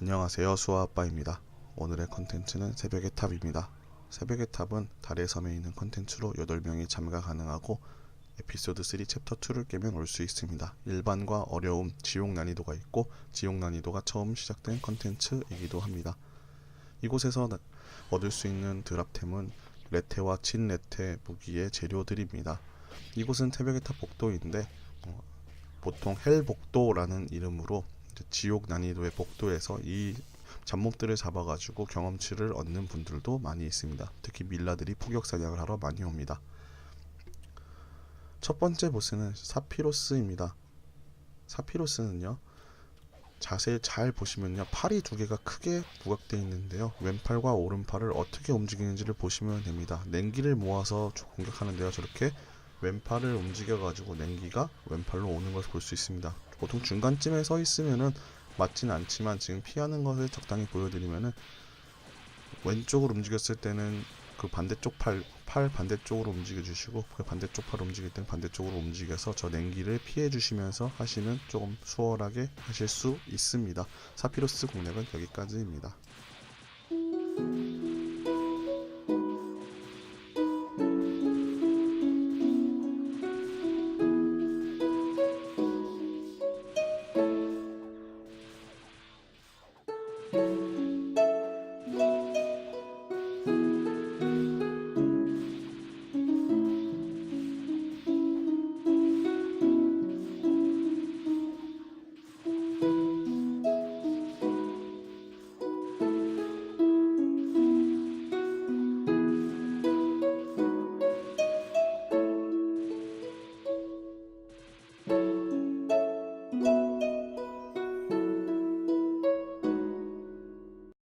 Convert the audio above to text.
안녕하세요. 수아아빠입니다. 오늘의 컨텐츠는 새벽의 탑입니다. 새벽의 탑은 달의 섬에 있는 컨텐츠로 8명이 참가 가능하고 에피소드 3 챕터 2를 깨면 올 수 있습니다. 일반과 어려움, 지옥 난이도가 있고 지옥 난이도가 처음 시작된 컨텐츠이기도 합니다. 이곳에서 나- 얻을 수 있는 드랍템은 레테와 친레테 무기의 재료들입니다. 이곳은 새벽의 탑 복도인데 어, 보통 헬 복도라는 이름으로 이제 지옥 난이도의 복도에서 이 잡몹들을 잡아가지고 경험치를 얻는 분들도 많이 있습니다. 특히 밀라들이 포격 사냥을 하러 많이 옵니다. 첫 번째 보스는 사피로스입니다. 사피로스는요. 자세히 잘 보시면요. 팔이 두 개가 크게 부각되어 있는데요. 왼팔과 오른팔을 어떻게 움직이는지를 보시면 됩니다. 냉기를 모아서 공격하는데요. 저렇게 왼팔을 움직여 가지고 냉기가 왼팔로 오는 것을 볼 수 있습니다. 보통 중간쯤에 서 있으면은 맞진 않지만 지금 피하는 것을 적당히 보여드리면은 왼쪽으로 움직였을 때는 그 반대쪽 팔, 팔 반대쪽으로 움직여 주시고 그 반대쪽 팔 움직일 때는 반대쪽으로 움직여서 저 냉기를 피해 주시면서 하시면 조금 수월하게 하실 수 있습니다. 사피로스 공략은 여기까지입니다.